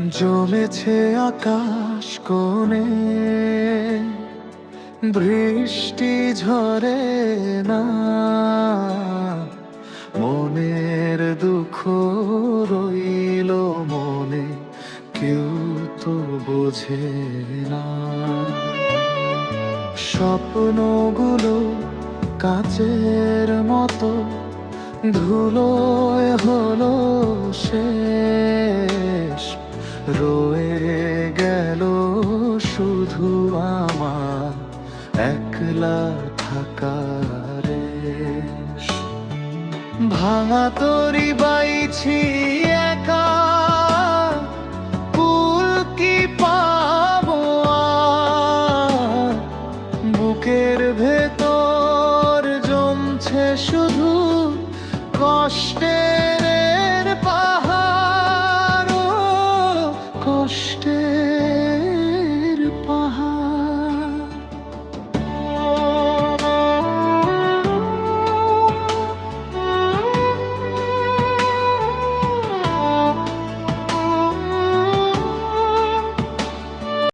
জমেছে আকাশ কোণে, বৃষ্টি ঝরে না। মনের দুঃখ রইল মনে, কেউ তো বোঝে না। স্বপ্নগুলো কাচের মতো, ধুলোয় হলো শেষ শুধু আমার একলা থাকার। ভাঙা তরি বাইছি একা কুল কি পাবো বুকের ভেতর জমছে শুধু কষ্টে